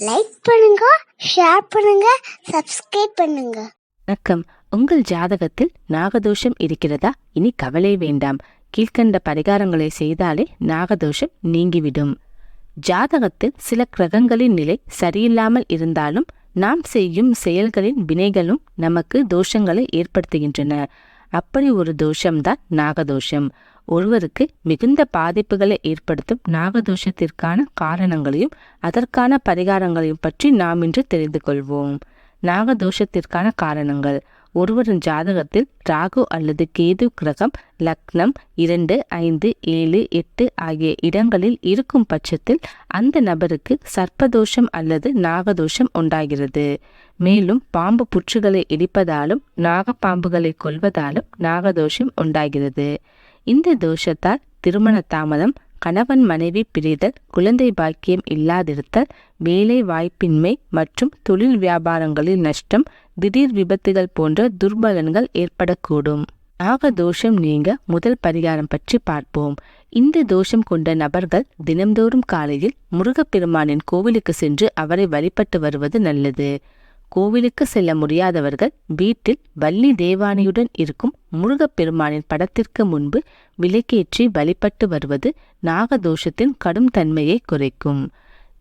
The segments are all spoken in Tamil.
லைக் பண்ணுங்க ஷேர் பண்ணுங்க சப்ஸ்கிரைப் பண்ணுங்க. வணக்கம். உங்கள் ஜாதகத்தில் நாகதோஷம் இருக்கிறதா? இனி கவலை வேண்டாம். கீழ்க்கண்ட பரிகாரங்களை செய்தாலே நாகதோஷம் நீங்கிவிடும். ஜாதகத்தில் சில கிரகங்களின் நிலை சரியில்லாமல் இருந்தாலும் நாம் செய்யும் செயல்களின் வினைகளும் நமக்கு தோஷங்களை ஏற்படுத்துகின்றன. அப்படி ஒரு தோஷம்தான் நாகதோஷம். ஒருவருக்கு மிகுந்த பாதிப்புகளை ஏற்படுத்தும் நாகதோஷத்திற்கான காரணங்களையும் அதற்கான பரிகாரங்களையும் பற்றி நாம் இன்று தெரிந்து கொள்வோம். நாகதோஷத்திற்கான காரணங்கள். ஒருவரின் ஜாதகத்தில் ராகு அல்லது கேது கிரகம் லக்னம் இரண்டு ஐந்து ஏழு எட்டு ஆகிய இடங்களில் இருக்கும் பட்சத்தில் அந்த நபருக்கு சர்ப்பதோஷம் அல்லது நாகதோஷம் உண்டாகிறது. மேலும் பாம்பு புற்றுகளை இடிப்பதாலும் நாகப்பாம்புகளை கொல்வதாலும் நாகதோஷம் உண்டாகிறது. இந்த தோஷத்தால் திருமண தாமதம் கணவன் மனைவி பிரிதல் குழந்தை பாக்கியம் இல்லாதிருத்தல் வேலை வாய்ப்பின்மை மற்றும் தொழில் வியாபாரங்களில் நஷ்டம் திடீர் விபத்துகள் போன்ற துர்பலன்கள் ஏற்படக்கூடும். நாக தோஷம் நீங்க முதல் பரிகாரம் பற்றி பார்ப்போம். இந்த தோஷம் கொண்ட நபர்கள் தினம்தோறும் காலையில் முருகப்பெருமானின் கோவிலுக்கு சென்று அவரை வழிபட்டு வருவது நல்லது. கோவிலுக்கு செல்ல முடியாதவர்கள் வீட்டில் வள்ளி தேவானையுடன் இருக்கும் முருகப்பெருமானின் படத்திற்கு முன்பு விளக்கேற்றி வழிபட்டு வருவது நாகதோஷத்தின் கடும் தன்மையை குறைக்கும்.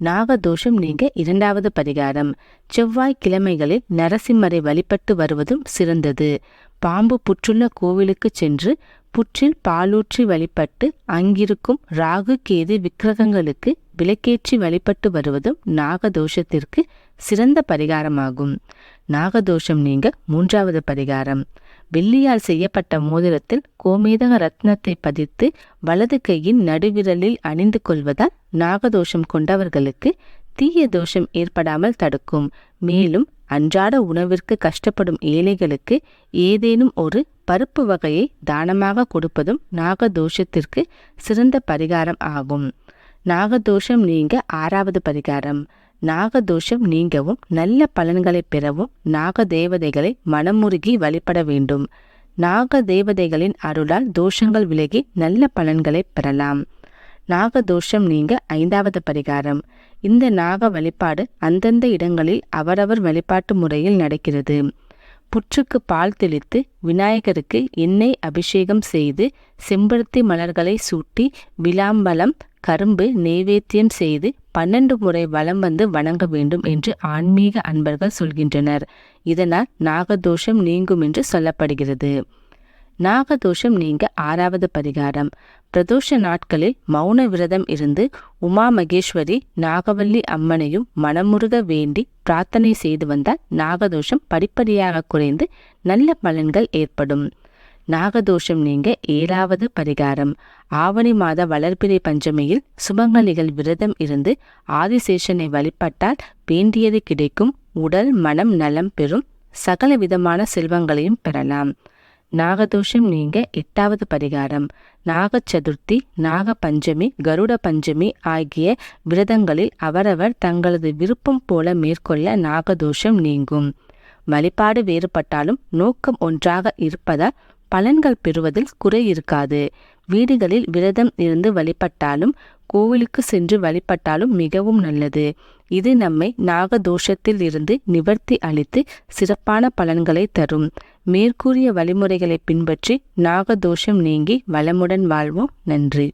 நாகதோஷம் நீங்க இரண்டாவது பரிகாரம். செவ்வாய் கிழமைகளில் நரசிம்மரை வழிபட்டு வருவதும் சிறந்தது. பாம்பு புற்றுள்ள கோவிலுக்கு சென்று புற்றில் பாலூற்றி வழிபட்டு அங்கிருக்கும் ராகு கேது விக்கிரகங்களுக்கு விளக்கேற்றி வழிபட்டு வருவதும் நாகதோஷத்திற்கு சிறந்த பரிகாரமாகும். நாகதோஷம் நீங்க மூன்றாவது பரிகாரம். வெள்ளியால் செய்யப்பட்ட மோதிரத்தில் கோமேதக ரத்னத்தை பதித்து வலது கையின் நடுவிரலில் அணிந்து கொள்வதால் நாகதோஷம் கொண்டவர்களுக்கு தீய தோஷம் ஏற்படாமல் தடுக்கும். மேலும் அன்றாட உணவிற்கு கஷ்டப்படும் ஏழைகளுக்கு ஏதேனும் ஒரு பருப்பு வகையை தானமாக கொடுப்பதும் நாகதோஷத்திற்கு சிறந்த பரிகாரம் ஆகும். நாகதோஷம் நீங்க ஆறாவது பரிகாரம். நாகதோஷம் நீங்கவும் நல்ல பலன்களை பெறவும் நாக தேவதைகளை மனமுருகி வழிபட வேண்டும். நாக தேவதைகளின் அருளால் தோஷங்கள் விலகி நல்ல பலன்களை பெறலாம். நாகதோஷம் நீங்க ஐந்தாவது பரிகாரம். இந்த நாக வழிபாடு அந்தந்த இடங்களில் அவரவர் வழிபாட்டு முறையில் நடக்கிறது. புற்றுக்கு பால் தெளித்து விநாயகருக்கு எண்ணெய் அபிஷேகம் செய்து செம்பருத்தி மலர்களை சூட்டி விளாம்பலம் கரும்பு நெய்வேத்தியம் செய்து பன்னெண்டு முறை வலம் வந்து வணங்க வேண்டும் என்று ஆன்மீக அன்பர்கள் சொல்கின்றனர். இதனால் நாகதோஷம் நீங்கும் என்று சொல்லப்படுகிறது. நாகதோஷம் நீங்க ஆறாவது பரிகாரம். பிரதோஷ நாட்களில் மௌன விரதம் இருந்து உமா மகேஸ்வரி நாகவல்லி அம்மனையும் மனமுருக வேண்டி பிரார்த்தனை செய்து வந்தால் நாகதோஷம் படிப்படியாக குறைந்து நல்ல பலன்கள் ஏற்படும். நாகதோஷம் நீங்க ஏழாவது பரிகாரம். ஆவணி மாத வளர்பிறை பஞ்சமியில் சுபங்கலிகள் விரதம் இருந்து ஆதிசேஷனை வழிபட்டால் வேண்டியது கிடைக்கும். உடல் மனம் நலம் பெறும். சகல விதமான செல்வங்களையும் பெறலாம். நாகதோஷம் நீங்க எட்டாவது பரிகாரம். நாக சதுர்த்தி நாக பஞ்சமி கருட பஞ்சமி ஆகிய விரதங்களில் அவரவர் தங்களது விருப்பம் போல மேற்கொள்ள நாகதோஷம் நீங்கும். வழிபாடு வேறுபட்டாலும் நோக்கம் ஒன்றாக இருப்பதால் பலன்கள் பெறுவதில் குறை இருக்காது. வீடுகளில் விரதம் இருந்து வழிபட்டாலும் கோவிலுக்கு சென்று வழிபட்டாலும் மிகவும் நல்லது. இது நம்மை நாகதோஷத்தில் இருந்து நிவர்த்தி அளித்து சிறப்பான பலன்களை தரும். மேற்கூறிய வழிமுறைகளை பின்பற்றி நாகதோஷம் நீங்கி வளமுடன் வாழ்வோம். நன்றி.